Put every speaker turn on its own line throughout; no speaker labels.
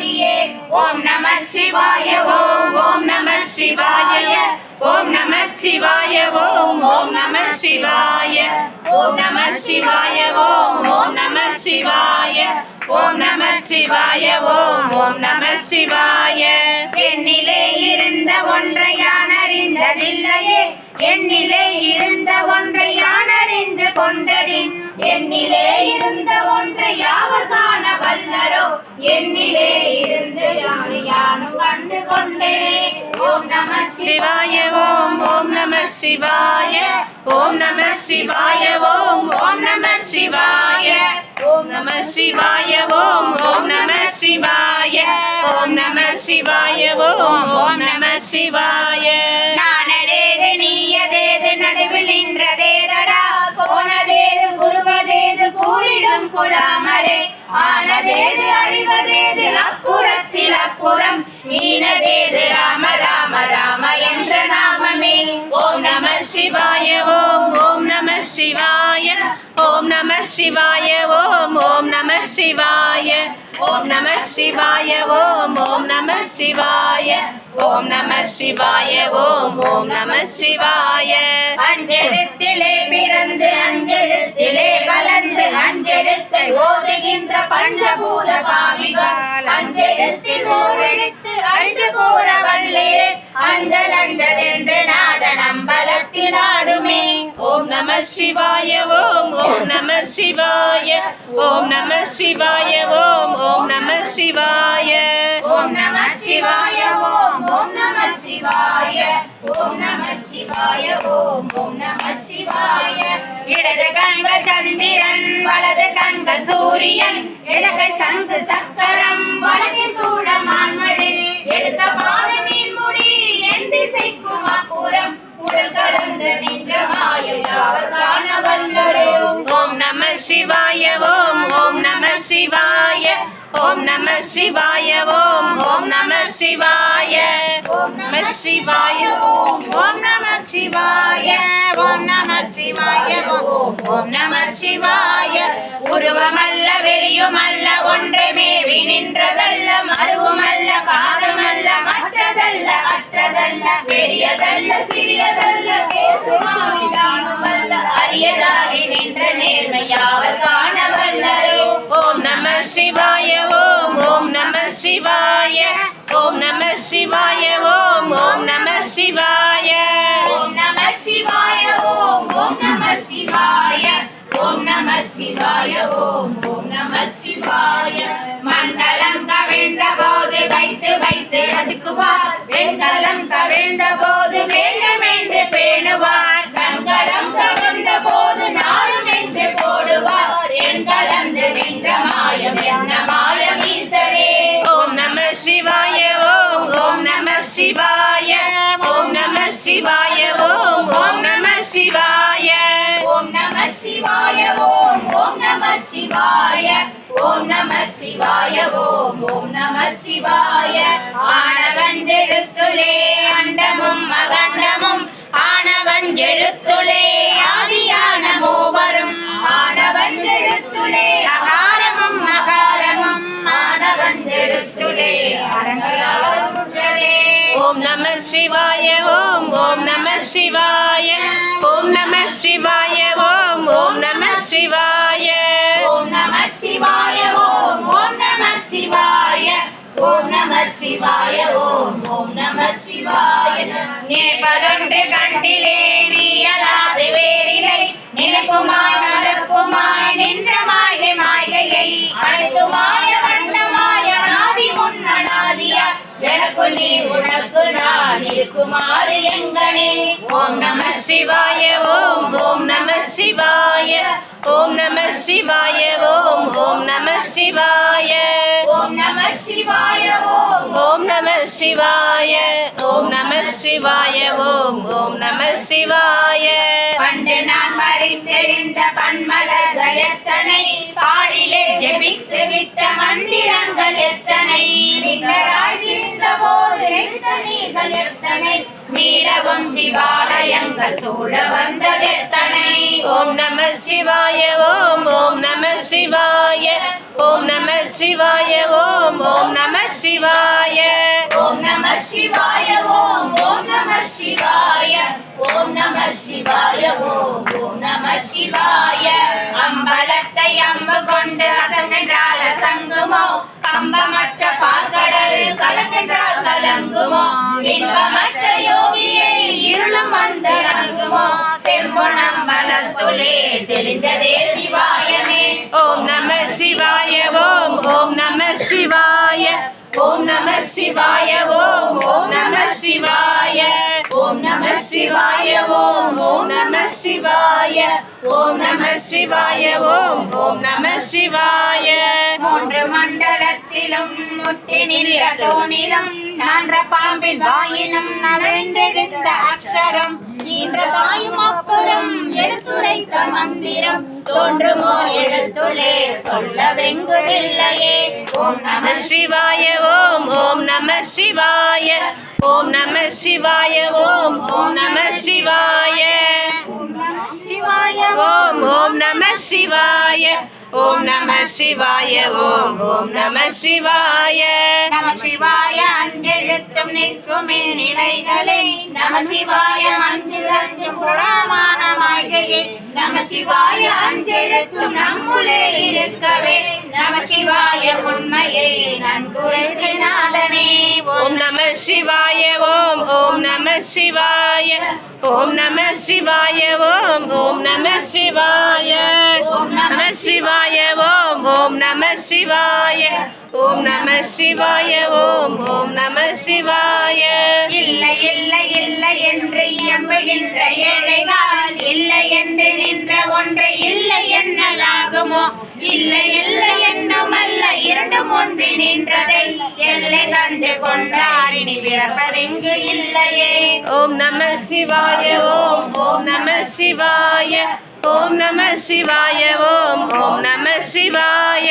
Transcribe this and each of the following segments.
கோடியே. ஓம் நம சிவாய ஓம் ஓம் நம சிவாய. ஓம் நம சிவாய ஓம் ஓம் நம சிவாய. ஓம் நம சிவாய ஓம் ஓம் நம சிவாய. ஓம் நம சிவாய ஓம் ஓம் நம சிவாய. என்னிலே இருந்த ஒன்றை யான் அறிந்ததில்லையே என்னிலே இருந்த ஒன்றை சிவாய ஓம் ஓம் நம சிவாய. ஓம் நம சிவாய ஓம் ஓம் நம சிவாய. ஓம் நம சிவாய ஓம் ஓம் நம சிவாய. ஓம் நம சிவாய ஓம் ஓம் நம சிவாய. நானடேது நீயதேது நடுவில் நின்றதேதடா. கோணதேது குருவதேது கூறிடும் குலாமரே ஆனதேது அழிவதேது அப்புறத்தில் அப்புறம் ஈனதேது ராம ராம ராம நம சிவாய ஓம் ஓம் நம சிவாய. ஓம் நம சிவாய ஓம் ஓம் நம சிவாய. ஓம் நம சிவாய ஓம் ஓம் நம சிவாய. அஞ்செழுத்திலே பிறந்து அஞ்செழுத்திலே கலந்து அஞ்செழுத்தை ஓதுகின்ற பஞ்சபூத பாவிகள். அஞ்செழுத்தில் ஓரெழுத்து அழிந்து கூற வல்லிரே அஞ்சல் அஞ்சல் என்று சிவாய ஓம் நம சிவாய ஓம் ஓம் நம சிவாய. ஓம் நம சிவாய ஓம் ஓம் நம சிவாய. ஓம் நம சிவாய ஓம் ஓம் நம சிவாய. இடது கண்கள் சந்திரன் வலது கண்கள் சூரியன். இடகை சங்கு சக்கரம் வலது மான்மழில் எடுத்த பாத நீர்முடி என் திசைக்கும் அப்புறம். உடல் கலந்து நின்ற மாயம் யாவர் காண வல்லரோ. சிவாய ஓம் ஓம் நம சிவாய. ஓம் நம சிவாய ஓம் ஓம் நம சிவாய. ஓம் நம சிவாய ஓம் ஓம் நம சிவாய. ஓம் நம சிவாய ஓம் ஓம் நம சிவாய. உருவமல்ல வெறியுமல்ல ஒன்றை மேவி நின்றதல்ல மருவமல்ல காதமல்ல மற்றதல்ல அற்றதல்ல பெரியதல்ல சிறியதல்ல. சிவாய ஓம் ஓம் நம சிவாய. மண்டலம் கவிழ்ந்த போது வைத்து வைத்து அடுக்குவார். வெண்கலம் கவிழ்ந்த போது வேண்ட சிவாய ஓம் நம சிவாய ஓம் ஓம் நம சிவாய. ஆணவஞ்செழுத்துளே அண்டமும் அகண்டமும் ஆணவஞ்செழுத்துளே ஆதியான மூவரும் ஆணவஞ்செழுத்துளே அகாரமும் அகாரமும் ஆணவஞ்செழுத்துளே அடங்கலாற்றதே ஓம் நம சிவாய ஓம் ஓம் நம சிவாய. ஓம் நம சிவாய ஓம் ஓம் நம சிவாய. நினைப்பதொன்று கண்டிலே நீயலாது வேறிலை நினைப்புமாய் மலப்புமாய் நின்ற மாயை மாய்கையை அனைத்துமாய கண்டமாய நாதி முன்னடாதியா எனக்கு நீ உனக்கு நான் இருக்குமாறு எங்கனே. ஓம் நம சிவாய ஓம் ஓம் நம சிவாய. ஓம் நம சிவாய ஓம் ஓம் நம சிவாய. சிவாய ஓம் நம சிவாய ஓம் ஓம் நம சிவாய பண்டு நான் மறித்தெறிந்த பன்மலர்கள் எத்தனை பாடிலே ஜெபித்து விட்ட மந்திரங்கள் எத்தனை? திரிந்த போது நீர்கள் எத்தனை? மீளவும் சிவாலயங்கள் சூழ வந்ததெத்தனை ஓம் நம சிவாய ஓம் ஓம் நம சிவாய. ஓம் நம சிவாய ஓம் ஓம் நம சிவாய. ஓம் நம சிவாய ஓம் ஓம் நம சிவாய. ஓம் நம சிவாய ஓம் ஓம் நம சிவாய. அம்பலத்தை அம்பு கொண்டு அசங்கென்றால் அசங்குமோ? கம்பமற்ற பார்க்கடல் கலங்கென்றால் கலங்குமோ? இன்பமற்ற யோகியை இருளும் வந்து நல்குமோ செம்பு நம்பலத்துளே தெளிந்த
ஓம் நம சிவாய. ஓம் நம சிவாய
ஓம் ஓம் நம சிவாய. ஓம் நம சிவாய ஓம் ஓம் நம சிவாய.
ஓம் நம சிவாய ஓம் ஓம் நம சிவாய.
மூன்று மண்டலத்திலும் முட்டி நின்ற தோணிலும் நன்ற பாம்பின் வாயினும் நவென்றெழுந்த அக்ஷரம். ஈன்ற தாயும் அப்புறம் எடுத்துரைத்த மந்திரம். தோன்றுமோ எழுத்துளே சொல்ல வெங்குதில்லையே ஓம் நம
சிவாய ஓம் ஓம் நம சிவாய ஓம் நம சிவாய. சிவாய ஓம் ஓம் நம சிவாய. நம சிவாய
அஞ்செழுத்தும் நிற்குமே நிலைகளே. நம சிவாய அஞ்சு அஞ்சு புறமான மாய்கையே நம சிவாய அஞ்செழுத்தும் நம்முளே இருக்கவே. நம சிவாய உண்மையை நன்குரை செய்நாதனே
ஓம் நம சிவாய ஓம் ஓம் நம சிவாய. ஓம் நம சிவாய ஓம் ஓம் நம சிவாய. ஓம் நம சிவாய ஓம் ஓம் நம சிவாய.
இல்லை இல்லை இல்லை என்று எம்புகின்ற ஏழைகள் இல்லை என்று நின்ற ஒன்று இல்லை என்னலாகுமோ? இல்லை இல்லை என்றும் அல்ல இரண்டும் ஒன்று நின்றதை எல்லை கண்டு கொண்டார். இனி பிறப்பதெங்கு இல்லையே?
ஓம் நம சிவாய ஓம் ஓம் நம சிவாய. ஓம் நம சிவாய ஓம் ஓம் நம சிவாய.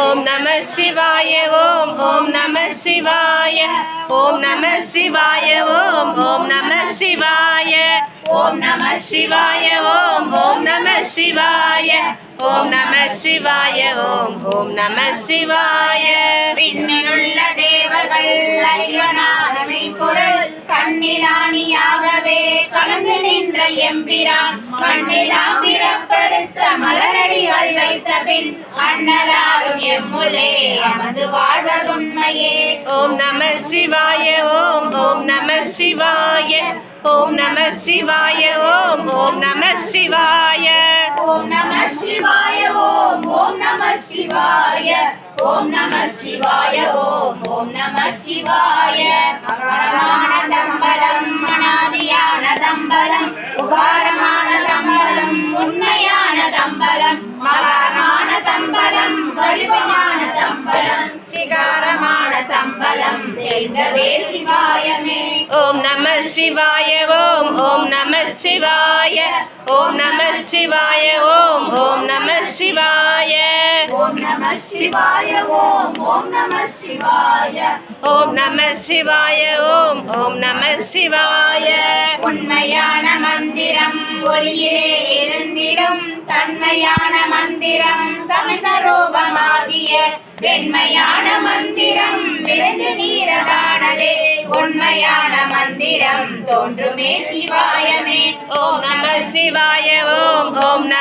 ஓம் நம சிவாய ஓம் ஓம் நம சிவாய ஓம் நம சிவாய ஓம் ஓம் நம சிவாய.
ஓம் நம
சிவாய ஓம் ஓம் நம சிவாய. ஓம் நம சிவாய ஓம் ஓம் நம சிவாய.
விண்ணிலுள்ள தேவர்கள் அறியனாதமை பொருள் கண்ணிலானியாக கலந்து நின்ற எம்பிரான் மண்ணிலாம் பிறப்பெடுத்த மலரடிகள் வைத்த பின் அண்ணலாடும் எம்முள்ளே அமது வாழ்வதுண்மையே.
ஓம் நம சிவாய ஓம் ஓம் நம சிவாய ஓம் நம சிவாய ஓம் ஓம் நம சிவாய.
ஓம் நம சிவாய ஓம் ஓம் நம சிவாய. ஓம் நம சிவாய ஓம் ஓம் நம சிவாய. அகாரமான தம்பலம் அனாதியான தம்பலம் உகாரமான தம்பலம் உண்மையான தம்பலம் மகாரமான தம்பலம் வடிவமான தம்பலம் சிகாரமான தம்பலம் தெரிந்ததே சிவாயமே.
ஓம் நம சிவாய ஓம் ஓம் நம சிவாய ஓம் நம சிவாய ஓம் ஓம் நம சிவாய.
ஓம் நம சிவாய ஓம் ஓம் நம சிவாய.
ஓம் நம சிவாய ஓம் ஓம் நம சிவாய.
உண்மையான மந்திரம் ஒளியிலே இருந்திடும் தன்மையான மந்திரம் சமித ரூபமாகிய வெண்மையான மந்திரம் விளைந்து நீரதானதே. உண்மையான மந்திரம் தோன்றுமே சிவாயமே.
ஓம் நம சிவாய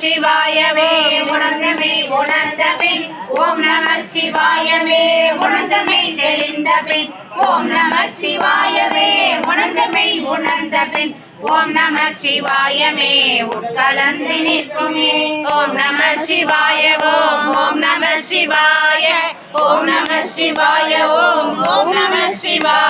சிவாயமே நம உணர்ந்தமே உணர்ந்த பின் ஓம் நம சிவாயமே உணர்ந்தமை தெளிந்த பின் ஓம் நம சிவாயமே உணர்ந்தமை உணர்ந்த பின் ஓம் நம சிவாயமே உட்கலந்து நிற்குமே.
ஓம் நம சிவாய ஓம் ஓம் நம சிவாய ஓம் நம சிவாய ஓம் ஓம் நம சிவாய.